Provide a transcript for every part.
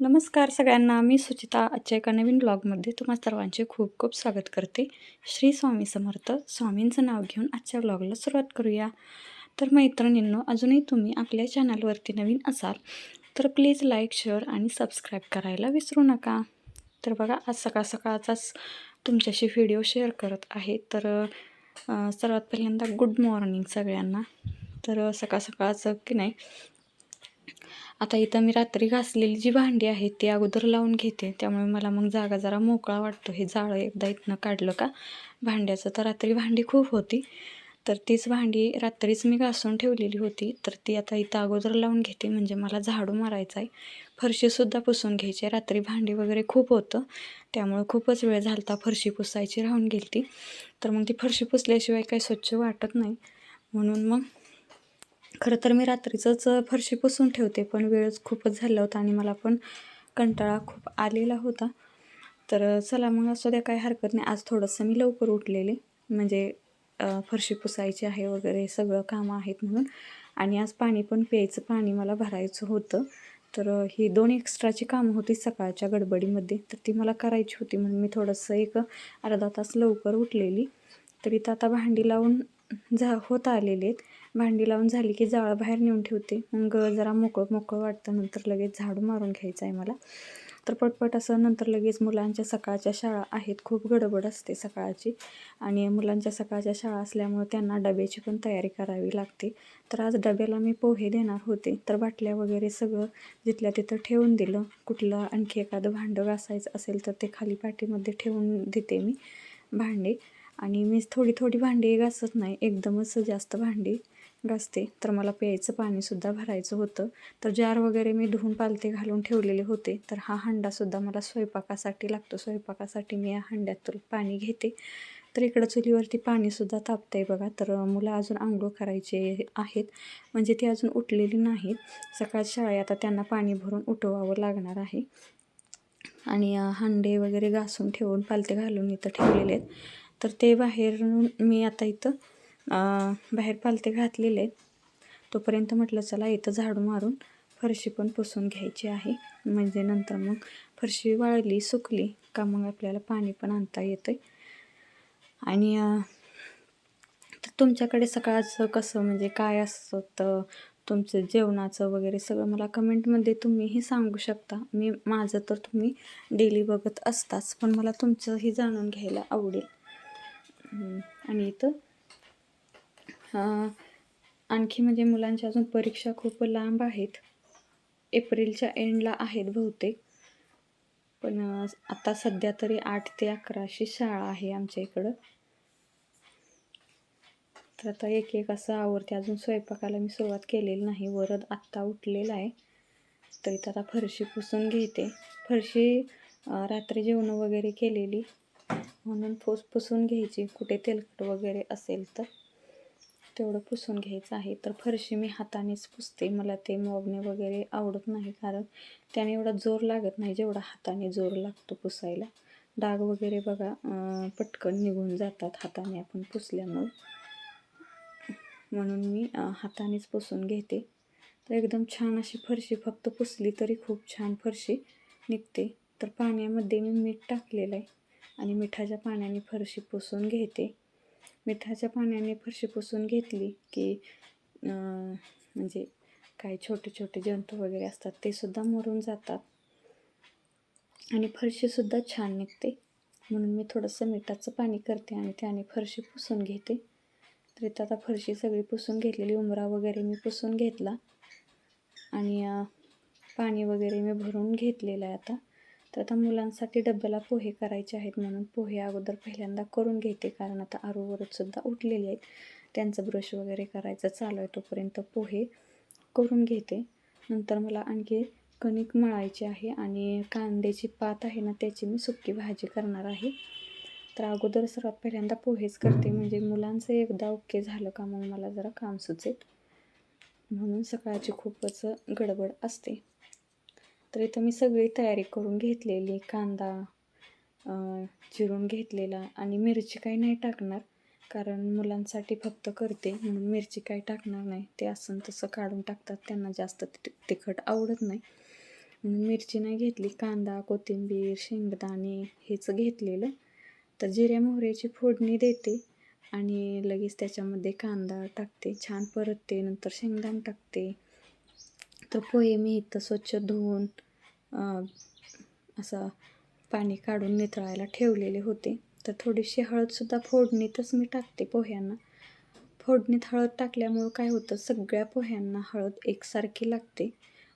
नमस्कार सगळ्यांना. मी सुचिता आजच्या एका नवीन ब्लॉगमध्ये तुम्हा सर्वांचे खूप खूप स्वागत करते. श्री स्वामी समर्थ स्वामींचं नाव घेऊन आजच्या ब्लॉगला सुरुवात करूया. तर मैत्रिणींनो अजूनही तुम्ही आपल्या चॅनलवरती नवीन असाल तर प्लीज लाईक शेअर आणि सबस्क्राईब करायला विसरू नका. तर बघा आज सकाळ सकाळचाच तुमच्याशी व्हिडिओ शेअर करत आहे. तर सर्वात पहिल्यांदा गुड मॉर्निंग सगळ्यांना. तर सकाळ सकाळचं की नाही आता इथं मी रात्री घासलेली जी भांडी आहेत ती अगोदर लावून घेते. त्यामुळे मला मग जागा जरा मोकळा वाटतो. हे जाळं एकदा इथनं काढलं का? भांड्याचं तर रात्री भांडी खूप होती. तर तीच भांडी रात्रीच मी घासून ठेवलेली होती. तर ती आता इथं अगोदर लावून घेते. म्हणजे मला झाडू मारायचा आहे फरशीसुद्धा पुसून घ्यायची. आहे. रात्री भांडी वगैरे खूप होतं. त्यामुळं खूपच वेळ झालता फरशी पुसायची राहून गेली ती तर मग ती फरशी पुसल्याशिवाय काही स्वच्छ वाटत नाही. म्हणून मग खरं तर मी रात्रीचंच फरशी पुसून ठेवते पण वेळच खूपच झाला होता आणि मला पण कंटाळा खूप आलेला होता. तर चला मग असू द्या काही हरकत नाही. आज थोडंसं मी लवकर उठलेले. म्हणजे फरशी पुसायची आहे वगैरे सगळं कामं आहेत म्हणून. आणि आज पाणी पण प्यायचं पाणी मला भरायचं होतं. तर ही दोन एक्स्ट्राची कामं होती सकाळच्या गडबडीमध्ये. तर ती मला करायची होती म्हणून मी थोडंसं एक अर्धा तास लवकर उठलेली. तर इथं आता भांडी लावून झा होत आलेले आहेत. भांडी लावून झाली की जाळं बाहेर नेऊन ठेवते. मग जरा मोकळं मोकळं वाटतं. नंतर लगेच झाडू मारून घ्यायचं आहे मला. तर पटपट असं नंतर लगेच मुलांच्या सकाळच्या शाळा आहेत. खूप गडबड असते सकाळची. आणि मुलांच्या सकाळच्या शाळा असल्यामुळे त्यांना डब्याची पण तयारी करावी लागते. तर आज डब्याला मी पोहे देणार होते. तर बाटल्या वगैरे सगळं जिथल्या तिथं ठेवून दिलं. कुठलं आणखी एखादं भांडं घासायचं असेल तर ते खाली पाठीमध्ये ठेवून देते मी भांडे. आणि मी थोडी थोडी भांडी घासत नाही. एकदमच जास्त भांडी. घासते. तर मला प्यायचं पाणीसुद्धा भरायचं होतं. तर जार वगैरे मी धुवून पालते घालून ठेवलेले होते. तर हा हंडासुद्धा मला स्वयंपाकासाठी लागतो. स्वयंपाकासाठी मी या हंड्यातून पाणी घेते. तर इकडं चुलीवरती पाणीसुद्धा तापतंय बघा. तर मुलं अजून आंघोळ करायचे आहेत. म्हणजे ती अजून उठलेली नाहीत. सकाळ शाळा आता त्यांना पाणी भरून उठवावं लागणार आहे. आणि हांडे वगैरे घासून ठेवून पालते घालून इथं ठेवलेले आहेत. तर ते बाहेरून मी आता इथं बाहेर पालते घातलेले आहेत. तोपर्यंत म्हटलं चला इथं झाडू मारून फरशी पण पुसून घ्यायची आहे. म्हणजे नंतर मग फरशी वाळली सुकली का मग आपल्याला पाणी पण आणता येतं आणि तर तुमच्याकडे सकाळचं कसं म्हणजे काय असतं? तुमचं जेवणाचं वगैरे सगळं मला कमेंटमध्ये तुम्हीही सांगू शकता. मी माझं तर तुम्ही डेली बघत असताच पण मला तुमचंही जाणून घ्यायला आवडेल. आणि इथं आणखी म्हणजे मुलांच्या अजून परीक्षा खूप लांब आहेत. एप्रिलच्या एंडला आहेत बहुतेक. पण आता सध्या तरी आठ ते अकराशी शाळा आहे आमच्या इकडं. तर आता एक एक असं आवडते. अजून स्वयंपाकाला मी सुरुवात केलेली नाही. वरद आत्ता उठलेला आहे. तर इथं आता फरशी पुसून घेते. फरशी रात्री जेवणं वगैरे केलेली. म्हणून फुस पुसून घ्यायची. कुठे तेलकट वगैरे असेल तर. तेवढं पुसून घ्यायचं आहे. तर फरशी मी हातानेच पुसते. मला ते मोगणे वगैरे आवडत नाही कारण त्याने एवढा जोर लागत नाही जेवढा हाताने जोर लागतो पुसायला. डाग वगैरे बघा पटकन निघून जातात हाताने आपण पुसल्यामुळे. म्हणून मी हातानेच पुसून घेते. तर एकदम छान अशी फरशी फक्त पुसली तरी खूप छान फरशी निघते. तर पाण्यामध्ये मी मीठ टाकलेलं आहे आणि मिठाच्या पाण्याने फरशी पुसून घेते. मिठाच्या पाण्याने फरशी पुसून घेतली की म्हणजे काही छोटे छोटे जंतू वगैरे असतात ते सुद्धा मरून जातात. आणि फरशीसुद्धा छान निघते. म्हणून मी थोडंसं मिठाचं पाणी करते आणि त्याने फरशी पुसून घेते. तर इथं आता फरशी सगळी पुसून घेतलेली उंबरा वगैरे मी पुसून घेतला. आणि पाणी वगैरे मी भरून घेतलेलं आहे आता. तर आता मुलांसाठी डब्याला पोहे करायचे आहेत म्हणून पोहे अगोदर पहिल्यांदा करून घेते कारण आता आरोवरच उठलेले आहेत. त्यांचं ब्रश वगैरे करायचं चालू आहे तोपर्यंत पोहे करून घेते. नंतर मला आणखी कणिक मळायची आहे आणि कांद्याची पात आहे ना त्याची मी सुकी भाजी करणार आहे. तर अगोदर सर्वात पहिल्यांदा पोहेच करते म्हणजे मुलांचं एकदा ओके झालं का मग मला जरा काम सुचेल. म्हणून सकाळची खूपच गडबड असते. तर इथं मी सगळी तयारी करून घेतलेली कांदा चिरून घेतलेला आणि मिरची काही नाही टाकणार कारण मुलांसाठी फक्त करते म्हणून मिरची काही टाकणार नाही. ते असं तसं काढून टाकतात त्यांना जास्त ति- तिखट आवडत नाही. म्हणून मिरची नाही घेतली कांदा कोथिंबीर शेंगदाणे हेच घेतलेलं. तर जिऱ्या मोहऱ्याची फोडणी देते आणि लगेच त्याच्यामध्ये कांदा टाकते छान परतते नंतर शेंगदाणे टाकते. तर पोहे मी इथं स्वच्छ धुवून असं पाणी काढून नितळायला ठेवलेले होते. तर थोडीशी हळदसुद्धा फोडणीतच मी टाकते पोह्यांना. फोडणीत हळद टाकल्यामुळं काय होतं सगळ्या पोह्यांना हळद एकसारखी लागते.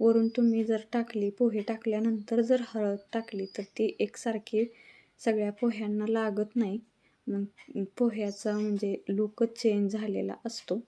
वरून तुम्ही जर टाकली पोहे टाकल्यानंतर जर हळद टाकली तर ती एकसारखी सगळ्या पोह्यांना लागत नाही. मग पोह्याचा म्हणजे लुकच चेंज झालेला असतो.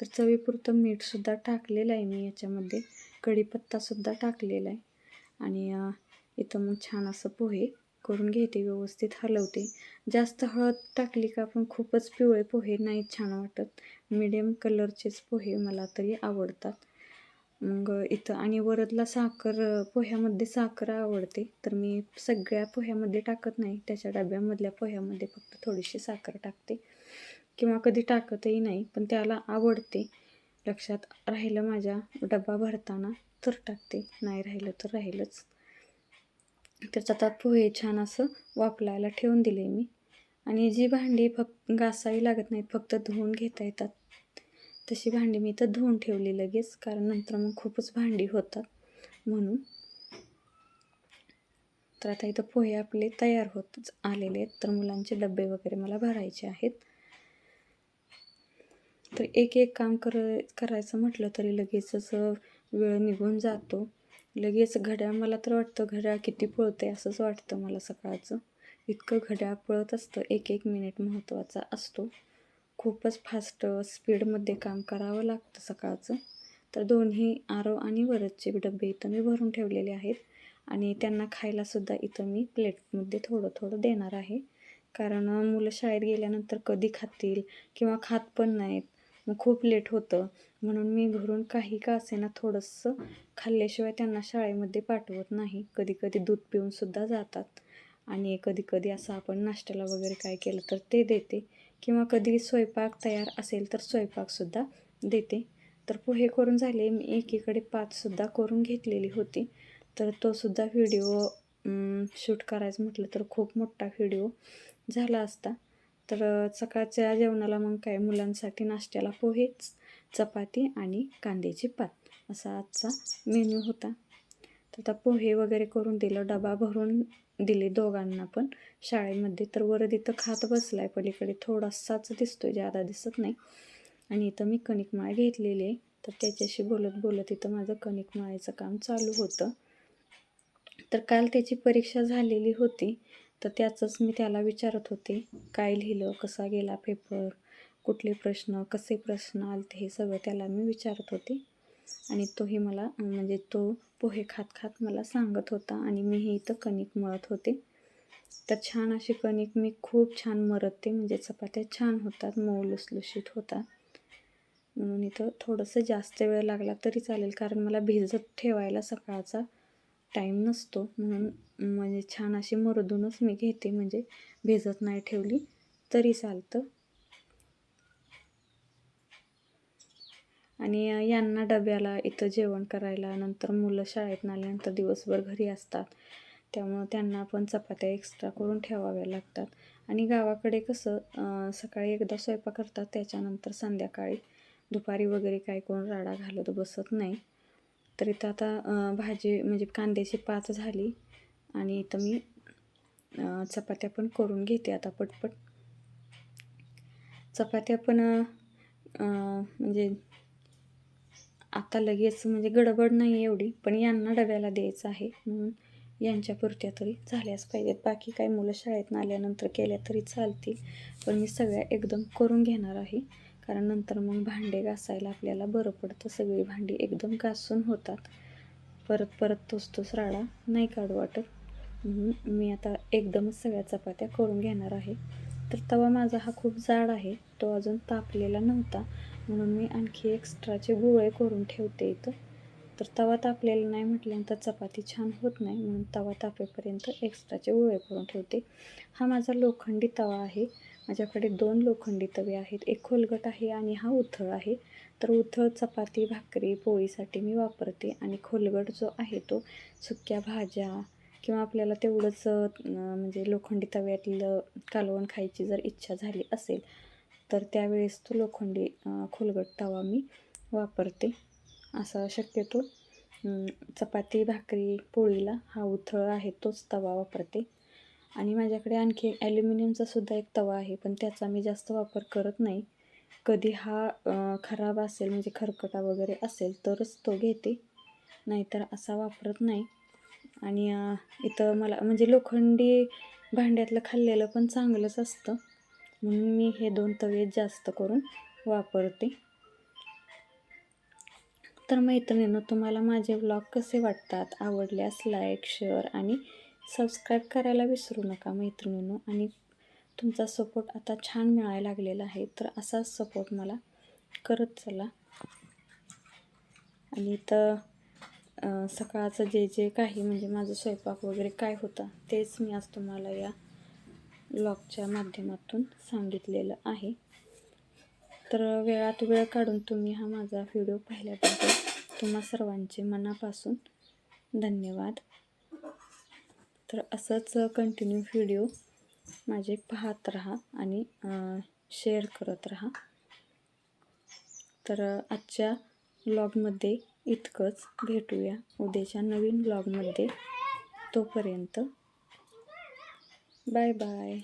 तर चवीपुरतं मीठसुद्धा टाकलेलं आहे मी याच्यामध्ये. कढीपत्तासुद्धा टाकलेला आहे. आणि इथं मग छान असं पोहे करून घेते व्यवस्थित हलवते. जास्त हळद टाकली का पण खूपच पिवळे पोहे नाही छान वाटत. मिडियम कलरचेच पोहे मला तरी आवडतात. मग इथं आणि वरदला साखर पोह्यामध्ये साखर आवडते. तर मी सगळ्या पोह्यामध्ये टाकत नाही. त्याच्या डब्यामधल्या पोह्यामध्ये फक्त थोडीशी साखर टाकते. किंवा कधी टाकतही नाही पण त्याला आवडते. लक्षात राहिलं माझ्या डबा भरताना तर टाकते नाही राहिलं तर राहिलंच. त्याच्यात आता पोहे छान असं वापलायला ठेवून दिले मी. आणि जी भांडी फक्त घासावी लागत नाहीत फक्त धुवून घेता येतात. तशी भांडी मी तर धुवून ठेवली लगेच कारण नंतर मग खूपच भांडी होतात म्हणून. तर आता इथं पोहे आपले तयार होत आलेले आहेत. तर मुलांचे डबे वगैरे मला भरायचे आहेत. तर एक एक काम कर करायचं म्हटलं तरी लगेचच वेळ निघून जातो. लगेच घड्याळ मला तर वाटतं घड्याळ किती पळते असंच वाटतं मला सकाळचं. इतकं घड्याळ पळत असतं एक एक मिनिट महत्त्वाचा असतो. खूपच फास्ट स्पीडमध्ये काम करावं लागतं सकाळचं. तर दोन्ही आरो आणि वरदचे डबे इथं मी भरून ठेवलेले आहेत. आणि त्यांना खायलासुद्धा इथं मी प्लेटमध्ये थोडं थोडं देणार आहे. कारण मुलं शाळेत गेल्यानंतर कधी खातील किंवा खात पण नाहीत. मग खूप लेट होतं. म्हणून मी घरून काही का असेना थोडंसं खाल्ल्याशिवाय त्यांना शाळेमध्ये पाठवत नाही. कधी कधी दूध पिऊनसुद्धा जातात. आणि कधी कधी असं आपण नाश्त्याला वगैरे काय केलं तर ते देते. किंवा कधी स्वयंपाक तयार असेल तर स्वयंपाकसुद्धा देते. तर पोहे करून झाले. मी एकीकडे पाचसुद्धा करून घेतलेली होती. तर तोसुद्धा व्हिडिओ शूट करायचं म्हटलं तर खूप मोठा व्हिडिओ झाला असता. तर सकाळच्या जेवणाला मग काय? मुलांसाठी नाश्त्याला पोहेच चपाती आणि कांद्याची पात. असा आजचा मेन्यू होता. तर आता पोहे वगैरे करून दिलं डबा भरून दिले दोघांना पण. शाळेमध्ये तर वरद इथं खात बसला आहे पलीकडे थोडासाच दिसतोय ज्यादा दिसत नाही. आणि इथं मी कणिक माळ घेतलेली आहे. तर त्याच्याशी बोलत बोलत इथं माझं कणिक माळायचं काम चालू होतं. तर काल त्याची परीक्षा झालेली होती. तर त्याचंच मी त्याला विचारत होते काय लिहिलं कसा गेला पेपर कुठले प्रश्न कसे प्रश्न आलते हे सगळं त्याला मी विचारत होते. आणि तोही मला म्हणजे तो पोहे खात खात मला सांगत होता आणि मीही इथं कणिक मळत होते. तर छान अशी कणिक मी खूप छान मरते म्हणजे चपात्या छान होतात मऊ लुसलुशीत होतात. म्हणून इथं थोडंसं जास्त वेळ लागला तरी चालेल कारण मला भिजत ठेवायला सकाळचा टाईम नसतो. म्हणून म्हणजे छान अशी मरदूनच मी घेते. म्हणजे भिजत नाही ठेवली तरी चालतं. आणि यांना डब्याला इथं जेवण करायला नंतर मुलं शाळेत आल्यानंतर दिवसभर घरी असतात. त्यामुळं त्यांना पण चपात्या एक्स्ट्रा करून ठेवाव्या लागतात. आणि गावाकडे कसं सकाळी एकदा स्वयंपाक करतात त्याच्यानंतर संध्याकाळी दुपारी वगैरे काय कोण राडा घालत बसत नाही. तर इथं आता भाजी म्हणजे कांद्याची पाच झाली आणि इथं मी चपात्या पण करून घेते आता पटपट. चपात्या पण म्हणजे आता लगेच म्हणजे गडबड नाही एवढी पण यांना डब्याला द्यायचं आहे म्हणून यांच्या पुरत्या तरी झाल्याच पाहिजेत. बाकी काही मुलं शाळेतनं आल्यानंतर केल्या तरी चालतील पण मी सगळ्या एकदम करून घेणार आहे. कारण नंतर मग भांडे घासायला आपल्याला बरं पडतं. सगळी भांडी एकदम घासून होतात. परत परत तोच तोच राडा नाही काढू वाटत. म्हणून मी आता एकदमच सगळ्या चपात्या करून घेणार आहे. तर तवा माझा हा खूप जाड आहे. तो अजून तापलेला नव्हता. म्हणून मी आणखी एक्स्ट्राचे गोळे करून ठेवते इथं. तर तवा तापलेला नाही म्हटल्यानंतर चपाती छान होत नाही म्हणून तवा तापेपर्यंत एक्स्ट्राचे गोळे करून ठेवते. हा माझा लोखंडी तवा आहे. माझ्याकडे दोन लोखंडी तवे आहेत. एक खोलगट आहे आणि हा उथळ आहे. तर उथळ चपाती भाकरी पोळीसाठी मी वापरते आणि खोलगट जो आहे तो सुक्या भाज्या किंवा आपल्याला तेवढंच म्हणजे लोखंडी तव्यातलं कालवण खायची जर इच्छा झाली असेल तर त्यावेळेस तो लोखंडी खोलगट तवा मी वापरते. असा शक्यतो चपाती भाकरी पोळीला हा उथळ आहे तोच तवा वापरते. आणि माझ्याकडे आणखी ॲल्युमिनियमचा सुद्धा एक तवा आहे पण त्याचा मी जास्त वापर करत नाही. कधी हा खराब असेल म्हणजे खरकटा वगैरे असेल तरच तो घेते. नाहीतर असा वापरत नाही. आणि इथं मला म्हणजे लोखंडी भांड्यातलं खाल्लेलं पण चांगलंच असतं. म्हणून मी हे दोन तवे जास्त करून वापरते. तर मैत्रिणींनो तुम्हाला माझे व्लॉग कसे वाटतात आवडल्यास लाईक शेअर आणि सबस्क्राईब करायला विसरू नका मैत्रिणींनो. आणि तुमचा सपोर्ट आता छान मिळायला लागलेला आहे तर असाच सपोर्ट मला करत चला. आणि इथं सकाळचं जे जे काही म्हणजे माझं स्वयंपाक वगैरे काय होता तेच मी आज तुम्हाला या ब्लॉगच्या माध्यमातून सांगितलेलं आहे. तर वेळात वेळ काढून तुम्ही हा माझा व्हिडिओ पाहिल्याबद्दल तुम्हा सर्वांचे मनापासून धन्यवाद. तर असंच कंटिन्यू व्हिडिओ माझे पाहत राहा आणि शेअर करत राहा. तर आजच्या ब्लॉगमध्ये इतकंच. भेटूया उद्याच्या नवीन ब्लॉगमध्ये तोपर्यंत. Bye bye